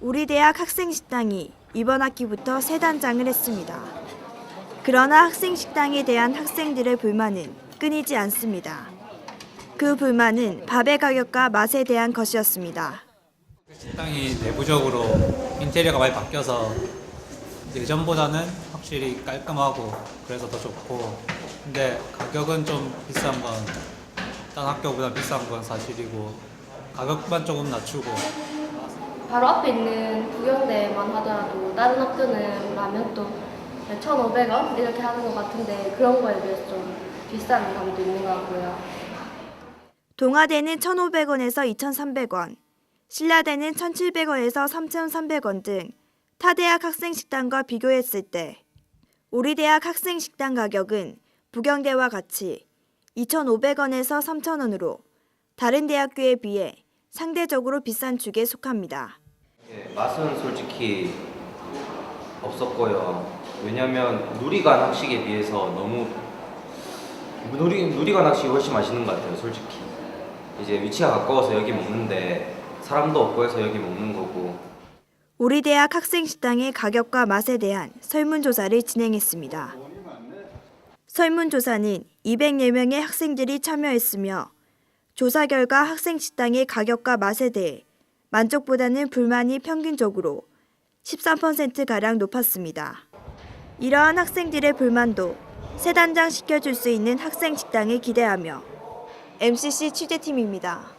우리 대학 학생식당이 이번 학기부터 새 단장을 했습니다. 그러나 학생식당에 대한 학생들의 불만은 끊이지 않습니다. 그 불만은 밥의 가격과 맛에 대한 것이었습니다. 식당이 내부적으로 인테리어가 많이 바뀌어서 예전보다는 확실히 깔끔하고 그래서 더 좋고 근데 가격은 좀 비싼 건 다른 학교보다 비싼 건 사실이고 가격만 조금 낮추고 바로 앞에 있는 구경대만 하더라도 다른 학교는 라면 또 1,500원 이렇게 하는 것 같은데 그런 거에 비해서 좀 비싼 감도 있는 것 같고요. 동아대는 1,500원에서 2,300원, 신라대는 1,700원에서 3,300원 등 타 대학 학생 식당과 비교했을 때 우리 대학 학생 식당 가격은 부경대와 같이 2,500원에서 3,000원으로 다른 대학교에 비해 상대적으로 비싼 축에 속합니다. 예, 맛은 솔직히 없었고요. 왜냐면 누리관 학식에 비해서 너무 누리 누리관 학식이 훨씬 맛있는 것 같아요. 솔직히 이제 위치가 가까워서 여기 먹는데 사람도 없고 해서 여기 먹는 거고 우리 대학 학생 식당의 가격과 맛에 대한 설문조사를 진행했습니다. 설문조사는 200여 명의 학생들이 참여했으며 조사 결과 학생 식당의 가격과 맛에 대해 만족보다는 불만이 평균적으로 13%가량 높았습니다. 이러한 학생들의 불만도 새 단장 시켜줄 수 있는 학생 식당을 기대하며 MCC 취재팀입니다.